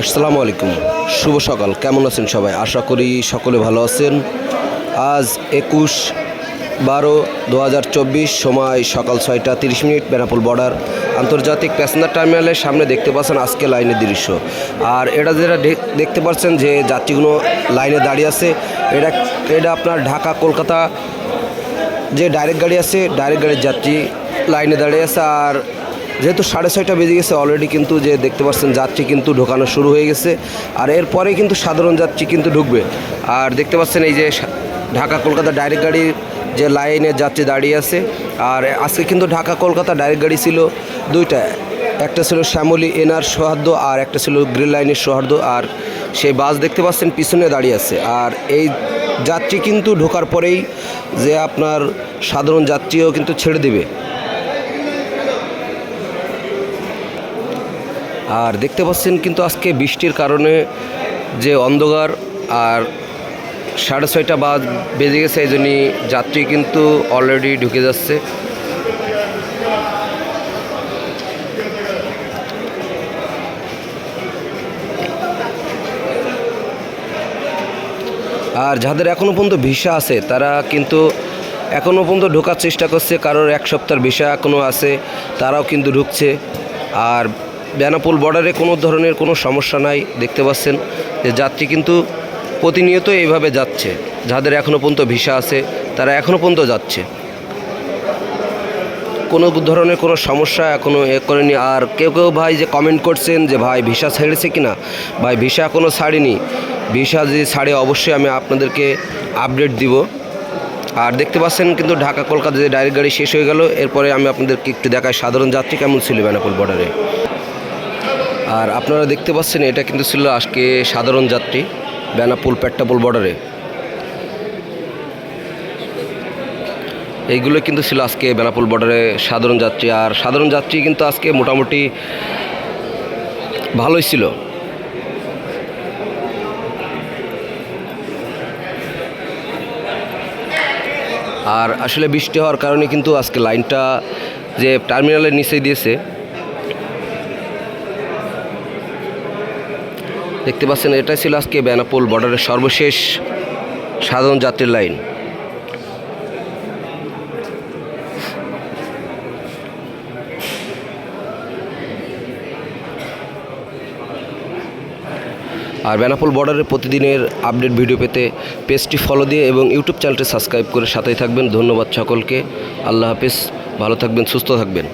আসসালামু আলাইকুম। শুভ সকাল। কেমন আছেন সবাই? আশা করি সকলে ভালো আছেন। আজ একুশ বারো দু সময় সকাল ছয়টা তিরিশ মিনিট, বেনাপুল বর্ডার, আন্তর্জাতিক প্যাসেঞ্জার টার্মিনালের সামনে দেখতে পাচ্ছেন আজকে লাইনের দৃশ্য। আর এটা যেটা দেখতে পাচ্ছেন যে যাত্রীগুলো লাইনে দাঁড়িয়ে আছে, এটা এটা আপনার ঢাকা কলকাতা যে ডাইরেক্ট গাড়ি আছে, ডাইরেক্ট গাড়ির যাত্রী লাইনে দাঁড়িয়ে আছে। আর যেহেতু সাড়ে ছয়টা বেজে গেছে অলরেডি কিন্তু যে দেখতে পাচ্ছেন যাত্রী কিন্তু ঢোকানো শুরু হয়ে গেছে। আর এরপরে কিন্তু সাধারণ যাত্রী কিন্তু ঢুকবে। আর দেখতে পাচ্ছেন এই যে ঢাকা কলকাতা ডাইরেক্ট গাড়ির যে লাইনের যাত্রী দাঁড়িয়ে আছে। আর আজকে কিন্তু ঢাকা কলকাতা ডাইরেক্ট গাড়ি ছিল দুইটা। একটা ছিল শ্যামলী এনার সৌহার্দ্য আর একটা ছিল গ্রিল লাইনের সৌহার্দ্য। আর সেই বাস দেখতে পাচ্ছেন পিছনে দাঁড়িয়ে আছে। আর এই যাত্রী কিন্তু ঢোকার পরেই যে আপনার সাধারণ যাত্রীও কিন্তু ছেড়ে দেবে। আর দেখতে পাচ্ছেন কিন্তু আজকে বৃষ্টির কারণে যে অন্ধকার আর সাড়ে ছয়টা বাদ বেজে গেছে, এই জন্যই যাত্রী কিন্তু অলরেডি ঢুকে যাচ্ছে। আর যাদের এখনও পর্যন্ত ভিসা আছে, তারা কিন্তু এখনও পর্যন্ত ঢোকার চেষ্টা করছে কারোর এক সপ্তাহের ভিসা এখনও আছে, তারাও কিন্তু ঢুকছে। আর বেনাপুল বর্ডারে কোনো ধরনের কোনো সমস্যা নাই। দেখতে পাচ্ছেন যে যাত্রী কিন্তু প্রতিনিয়ত এইভাবে যাচ্ছে। যাদের এখনও পর্যন্ত ভিসা আছে, তারা এখনও পর্যন্ত যাচ্ছে। কোনো ধরনের কোনো সমস্যা এখনও এ করেনি। আর কেউ কেউ ভাই যে কমেন্ট করছেন যে, ভাই, ভিসা ছেড়েছে কি না ভাই, ভিসা এখনও ছাড়িনি। ভিসা যদি ছাড়ে অবশ্যই আমি আপনাদেরকে আপডেট দিব। আর দেখতে পাচ্ছেন কিন্তু ঢাকা কলকাতা যে ডাইরেক্ট গাড়ি শেষ হয়ে গেল। এরপরে আমি আপনাদেরকে একটু দেখাই সাধারণ যাত্রী কেমন ছিল বেনাপুল বর্ডারে আর আপনারা দেখতে পাচ্ছেন, এটা কিন্তু ছিল আজকে সাধারণ যাত্রী, বেনাপুল পেট্টাপুল বর্ডারে এইগুলো কিন্তু ছিল আজকে বেনাপুল বর্ডারে সাধারণ যাত্রী, আর সাধারণ যাত্রী কিন্তু আজকে মোটামুটি ভালোই ছিল। আর আসলে বৃষ্টি হওয়ার কারণে কিন্তু আজকে লাইনটা যে টার্মিনালের নিচে দিয়েছে দেখতে পাচ্ছেন এটা ছিল আজকে বেনাপোল বর্ডারের সর্বশেষ সাধারণ যাত্রীর লাইন। আর বেনাপোল বর্ডারের প্রতিদিনের আপডেট ভিডিও পেতে পেজটি ফলো দিয়ে এবং ইউটিউব চ্যানেলটি সাবস্ক্রাইব করে সাথেই থাকবেন। ধন্যবাদ সকলকে। আল্লাহ হাফিজ। ভালো থাকবেন, সুস্থ থাকবেন।